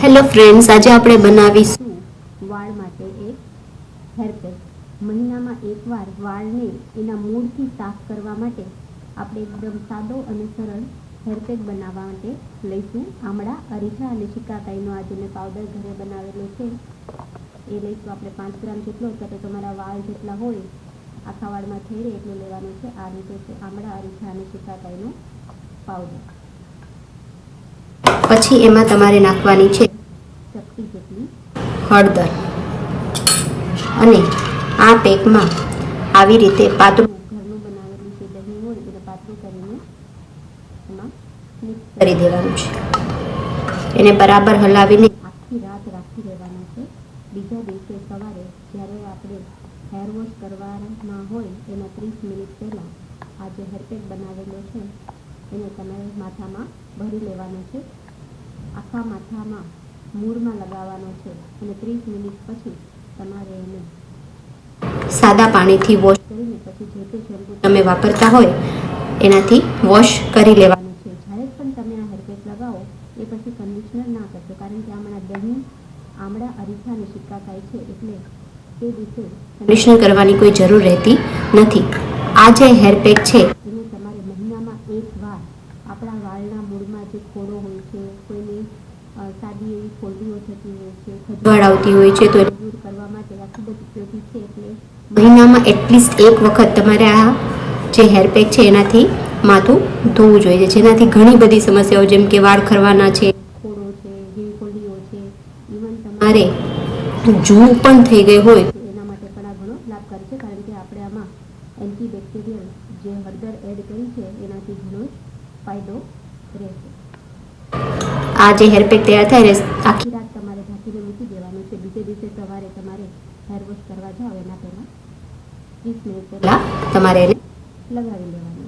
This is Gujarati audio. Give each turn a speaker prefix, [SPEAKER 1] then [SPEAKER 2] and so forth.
[SPEAKER 1] હેલો ફ્રેન્ડ્સ આજે આપણે બનાવીશું વાળ માટે એક હેરપેક મહિનામાં એકવાર વાળને એના મૂળથી સાફ કરવા માટે આપણે એકદમ સાદો અને સરળ હેરપેક બનાવવા માટે લઈશું. આમળા, અરીઠા અને શિકાકાઈનો આજે મેં પાવડર ઘરે બનાવેલો છે, એ લઈશું આપણે પાંચ ગ્રામ જેટલો. તો તમારા વાળ જેટલા હોય, આખા વાળમાં ઠેરે એટલું લેવાનું છે. આ રીતે છે આમળા, અરીઠા અને શિકાકાઈનો પાવડર પછી એમાં તમારે નાખવાની છે ચપટી જેટલી. હળદર. અને આ પેકમાં આવી રીતે પાતળું ઘરનું બનાવેલું જે દહીં હોય એને પાતળું કરીને એમાં મિક્સ કરી દેવાનું છે. એને બરાબર હલાવીને આખી રાત રાખી દેવાનું છે. બીજા દિવસે સવારે જ્યારે આપણે હેર વોશ કરવાના હોય એના ત્રીસ મિનિટ પહેલાં આ જે હેરપેક બનાવેલો છે એને તમારે માથામાં ભરી લેવાનો છે. આખા માથામાં મૂળમાં લગાવવાનો છે અને ત્રીસ મિનિટ પછી તમારે એને સાદા પાણીથી વોશ કરીને પછી જે તે શેમ્પૂ તમે વાપરતા હોય, એનાથી વોશ કરી લેવાનું છે. જ્યારે પણ તમે આ હેરપેક લગાવો, એ પછી કન્ડિશનર ના કરશો. કારણ કે આમણા દહીં, આમળા, અરીઠા અને થાય છે એટલે તે દિવસે કન્ડિશનર કરવાની કોઈ જરૂર રહેતી નથી. આ જે હેરપેક છે, એને તમારે મહિનામાં એક વાર આપણા વાળના મૂળમાં જે ખોડો હોય છે કોઈની સાદી એવી ખોલડીઓ થતી હોય છે ખજવાળ આવતી હોય છે તો દૂર કરવા માટે આ ખૂબ જ ઉપયોગી છે એટલે મહિનામાં એટલીસ્ટ એક વખત તમારે આ જે હેરપેક છે એનાથી માથું ધોવું જોઈએ જેનાથી ઘણી બધી સમસ્યાઓ જેમ કે વાળ ખરવાના છે ખોડો છે જેવી ફોલ્લીઓ છે ઇવન તમારે જૂ પણ થઈ ગઈ હોય. તો એના માટે પણ આ ઘણો લાભકારી છે કારણ કે આપણે આમાં એન્ટીબેક્ટેરિયલ જે હળદર એડ કરી છે એનાથી ઘણો ફાયદો રહેશે. આ જે હેરપેક તૈયાર થાય ને આખી રાત તમારે ઢાંકીને મૂકી દેવાનું છે. બીજે દિવસે સવારે તમારે હેર વોશ કરવા જાઓ એના પહેલાં ત્રીસ મિનિટ પહેલાં તમારે એને લગાવી લેવાનું.